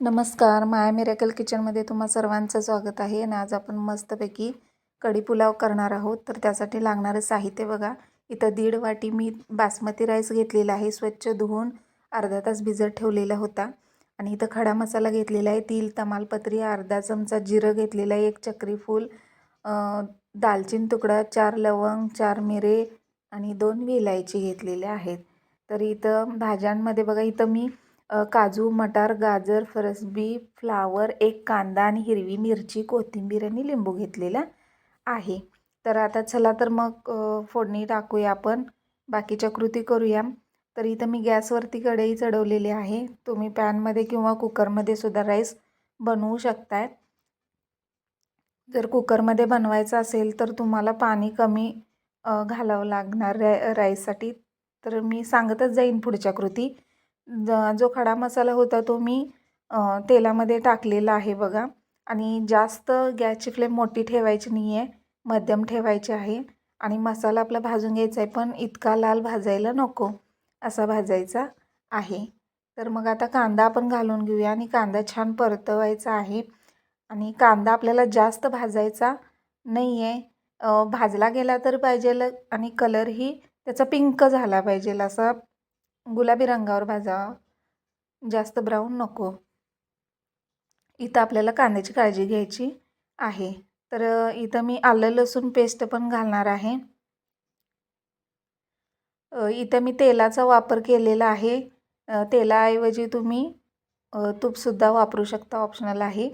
नमस्कार माया मिरॅकल किचनमध्ये तुम्हा सर्वांचं स्वागत आहे आणि आज आपण मस्तपैकी कढी पुलाव करणार आहोत. तर त्यासाठी लागणारं साहित्य बघा. इथं दीड वाटी मी बासमती राईस घेतलेला आहे. स्वच्छ धुवून अर्धा तास भिजत ठेवलेला होता. आणि इथं खडा मसाला घेतलेला आहे. तिल तमालपत्री अर्धा चमचा जिरं घेतलेलं आहे. एक चक्री फूल दालचिन तुकडा चार लवंग चार मिरे आणि दोन वेलायची घेतलेल्या आहेत. तर इथं भाज्यांमध्ये बघा इथं मी काजू मटार गाजर फरसबी फ्लावर एक कांदा आणि हिरवी मिरची कोथिंबीर आणि लिंबू घेतलेला आहे. तर आता चला तर मग फोडणी टाकूया आपण. बाकीच्या कृती करूया. तर इथं मी गॅसवरती कढई चढवलेली आहे. तुम्ही पॅनमध्ये किंवा कुकरमध्ये सुद्धा राईस बनवू शकताय. जर कुकरमध्ये बनवायचं असेल तर तुम्हाला पाणी कमी घालावं लागणार राय राईससाठी. तर मी सांगतच जाईन पुढच्या कृती. ज जो खडा मसाला होता तो मी तेलामध्ये टाकलेला आहे बघा. आणि जास्त गॅसची फ्लेम मोठी ठेवायची नाही आहे मध्यम ठेवायची आहे. आणि मसाला आपला भाजून घ्यायचा आहे पण इतका लाल भाजायला नको असा भाजायचा आहे. तर मग आता कांदा आपण घालून घेऊया आणि कांदा छान परतवायचा आहे. आणि कांदा आपल्याला जास्त भाजायचा नाही आहे भाजला गेला तर पाहिजेल आणि कलरही त्याचा पिंक झाला पाहिजेल असा गुलाबी रंगावर भाजावा जास्त ब्राऊन नको. इथं आपल्याला कांद्याची काळजी घ्यायची आहे. तर इथं मी आलं लसूण पेस्ट पण घालणार आहे. इथं मी तेलाचा वापर केलेला आहे. तेलाऐवजी तुम्ही तूपसुद्धा वापरू शकता ऑप्शनल आहे.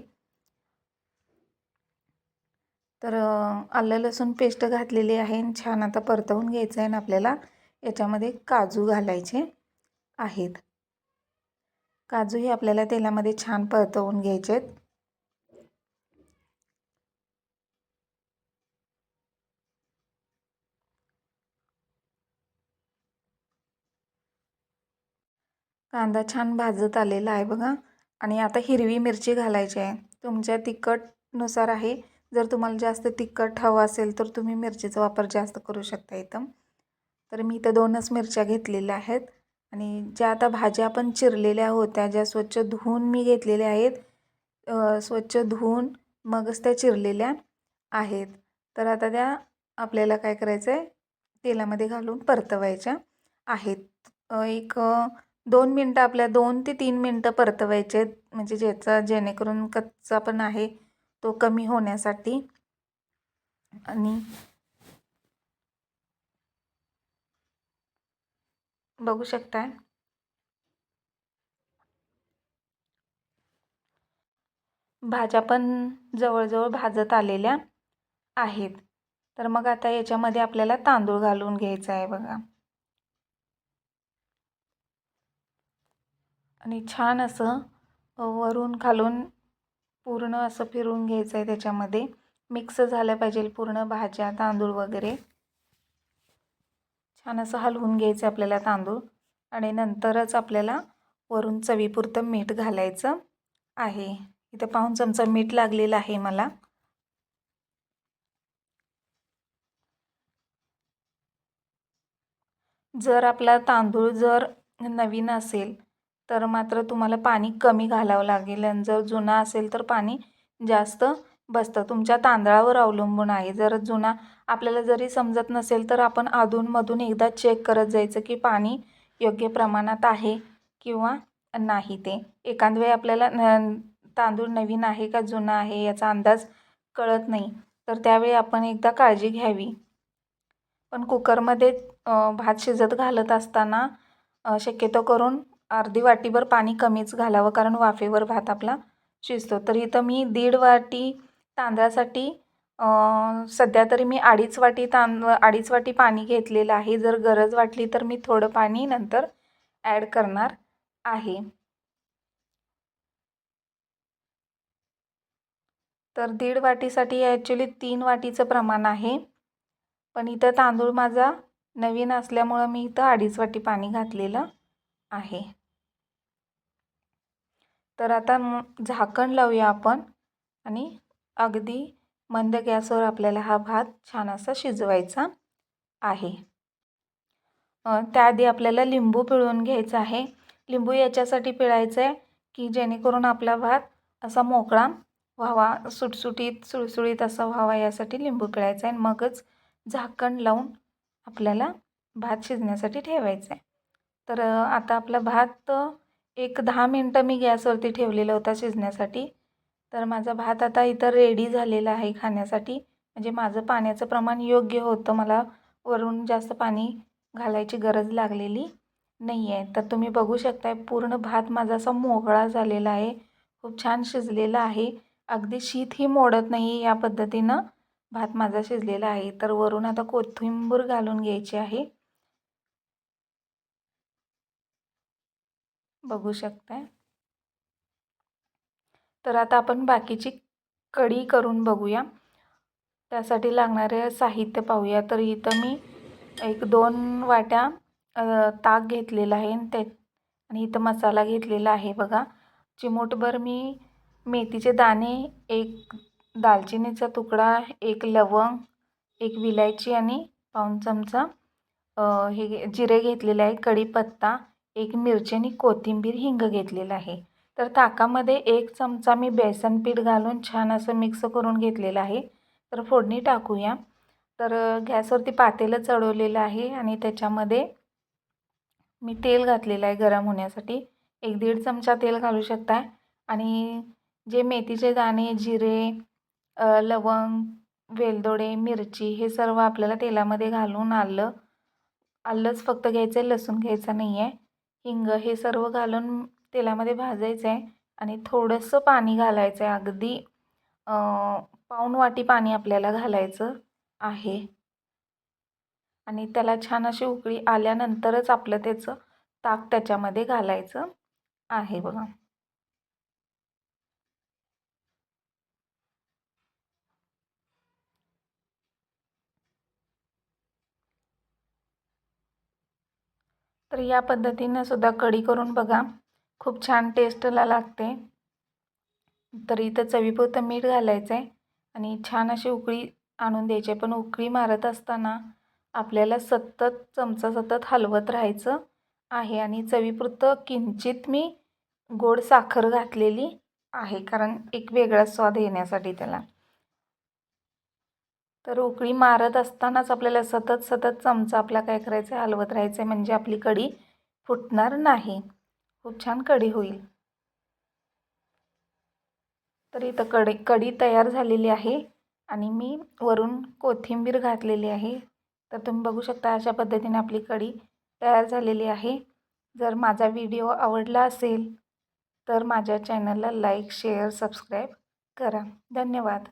तर आलं लसूण पेस्ट घातलेली आहे छान आता परतवून घ्यायचं आहे ना आपल्याला याच्यामध्ये काजू घालायचे. आहेत. काजूही आपल्याला तेलामध्ये छान परतवून घ्यायचे आहेत कांदा छान भाजत आलेला आहे बघा. आणि आता हिरवी मिरची घालायची आहे. तुमच्या तिखटनुसार आहे. जर तुम्हाला जास्त तिखट हवं असेल तर तुम्ही मिरचीचा वापर जास्त करू शकता इथं. तर मी इथं दोनच मिरच्या घेतलेल्या आहेत. आणि ज्या आता भाज्या आपण चिरलेल्या होत्या ज्या स्वच्छ धुवून मी घेतलेल्या आहेत स्वच्छ धुवून मगच त्या चिरलेल्या आहेत. तर आता त्या आपल्याला काय करायचं आहे तेलामध्ये घालून परतवायच्या आहेत. एक दोन मिनटं आपल्या दोन ते तीन मिनटं परतवायचे आहेत. म्हणजे ज्याचा जेणेकरून कच्चा पण आहे तो कमी होण्यासाठी. आणि बघू शकताय. भाज्या पण जवळजवळ भाजत आलेल्या आहेत. तर मग आता याच्यामध्ये आपल्याला तांदूळ घालून घ्यायचा आहे बघा. आणि छान असं वरून खालून पूर्ण असं फिरून घ्यायचं आहे त्याच्यामध्ये. मिक्स झालं पाहिजे पूर्ण भाज्या तांदूळ वगैरे. छान असं हलवून घ्यायचं आपल्याला तांदूळ आणि नंतरच आपल्याला वरून चवीपुरतं मीठ घालायचं आहे. इथं पाऊन चमचा मीठ लागलेलं आहे मला. जर आपला तांदूळ जर नवीन असेल तर मात्र तुम्हाला पाणी कमी घालावं लागेल. आणि जर जुना असेल तर पाणी जास्त बसतं. तुमच्या तांदळावर अवलंबून आहे. जर जुना आपल्याला जरी समजत नसेल तर आपण अधूनमधून एकदा चेक करत जायचं की पाणी योग्य प्रमाणात आहे किंवा नाही ते. एखाद वेळी आपल्याला न तांदूळ नवीन आहे का जुना आहे याचा अंदाज कळत नाही तर त्यावेळी आपण एकदा काळजी घ्यावी. पण कुकरमध्ये भात शिजत घालत असताना शक्यतो करून अर्धी वाटीभर पाणी कमीच घालावं कारण वाफेवर भात आपला शिजतो. तर इथं मी दीड वाटी तांदळासाठी सध्या तरी मी अडीच वाटी तांदूळ अडीच वाटी पाणी घेतलेलं आहे. जर गरज वाटली तर मी थोडं पाणी नंतर ॲड करणार आहे. तर दीड वाटीसाठी ॲक्च्युली तीन वाटीचं प्रमाण आहे. पण इथं तांदूळ माझा नवीन असल्यामुळं मी इथं अडीच वाटी पाणी घातलेलं आहे. तर आता झाकण लावूया आपण आणि अगदी मंद गॅसवर आपल्याला हा भात छान असा शिजवायचा आहे. त्याआधी आपल्याला लिंबू पिळून घ्यायचा आहे. लिंबू याच्यासाठी पिळायचं आहे की जेणेकरून आपला भात असा मोकळा व्हावा सुटसुटीत सुळसुळीत असा व्हावा यासाठी लिंबू पिळायचा आहे. मगच झाकण लावून आपल्याला भात शिजण्यासाठी ठेवायचा आहे तर आता आपला भात एक दहा मिनटं मी गॅसवरती ठेवलेला होता शिजण्यासाठी. तर माझा भात आता इथं रेडी झालेला आहे खाण्यासाठी. म्हणजे माझं पाण्याचं प्रमाण योग्य होतं. मला वरून जास्त पाणी घालायची गरज लागलेली नाही आहे तर तुम्ही बघू शकताय पूर्ण भात माझा असा मोकळा झालेला आहे. खूप छान शिजलेला आहे. अगदी शीतही मोडत नाही या पद्धतीनं भात माझा शिजलेला आहे. तर वरून आता कोथिंबूर घालून घ्यायची आहे. बघू शकताय. तर आता आपण बाकीची कढी करून बघूया. त्यासाठी लागणारे साहित्य पाहूया. तर इथं मी एक दोन वाट्या ताक घेतलेला आहे. ते आणि इथं मसाला घेतलेला आहे बघा. चिमूटभर मी मेथीचे दाणे एक दालचिनीचा तुकडा एक लवंग एक विलायची आणि पाऊण चमचा हे जिरे घेतलेले आहे. कढीपत्ता एक मिरची आणि कोथिंबीर हिंग घेतलेलं आहे. तर ताकामध्ये एक चमचा मी बेसन पीठ घालून छान असं मिक्स करून घेतलेलं आहे. तर फोडणी टाकूया. तर गॅसवरती पातेलं चढवलेलं आहे आणि त्याच्यामध्ये मी तेल घातलेलं आहे गरम होण्यासाठी. एक दीड चमचा तेल घालू शकता. आणि जे मेथीचे दाणे जिरे लवंग वेलदोडे मिरची हे सर्व आपल्याला तेलामध्ये घालून आलं आलंच फक्त घ्यायचं आहे लसूण घ्यायचं नाही आहे हिंग हे सर्व घालून तेलामध्ये भाजायचं आहे आणि थोडंसं पाणी घालायचं आहे अगदी पाऊण वाटी पाणी आपल्याला घालायचं आहे. आणि त्याला छान अशी उकळी आल्यानंतरच आपलं त्याचं ताक त्याच्यामध्ये घालायचं आहे बघा. तर या पद्धतीनं सुद्धा कढी करून बघा. खूप छान टेस्टला लागते. तर इथं चवीपुरतं मीठ घालायचं आहे आणि छान अशी उकळी आणून द्यायची आहे. पण उकळी मारत असताना आपल्याला सतत चमचा सतत हलवत राहायचं आहे आणि चवीपुरतं किंचित मी गोड साखर घातलेली आहे कारण एक वेगळा स्वाद येण्यासाठी त्याला. तर उकळी मारत असतानाच आपल्याला सतत सतत चमचा आपला काय करायचं आहे हलवत राहायचं आहे म्हणजे आपली कढी फुटणार नाही. खूप छान कढी होईल. तर इथं कढी कढी तयार झालेली आहे आणि मी वरून कोथिंबीर घातलेली आहे. तर तुम्ही बघू शकता अशा पद्धतीने आपली कढी तयार झालेली आहे. जर माझा व्हिडिओ आवडला असेल तर माझ्या चॅनलला लाईक शेअर सबस्क्राईब करा. धन्यवाद.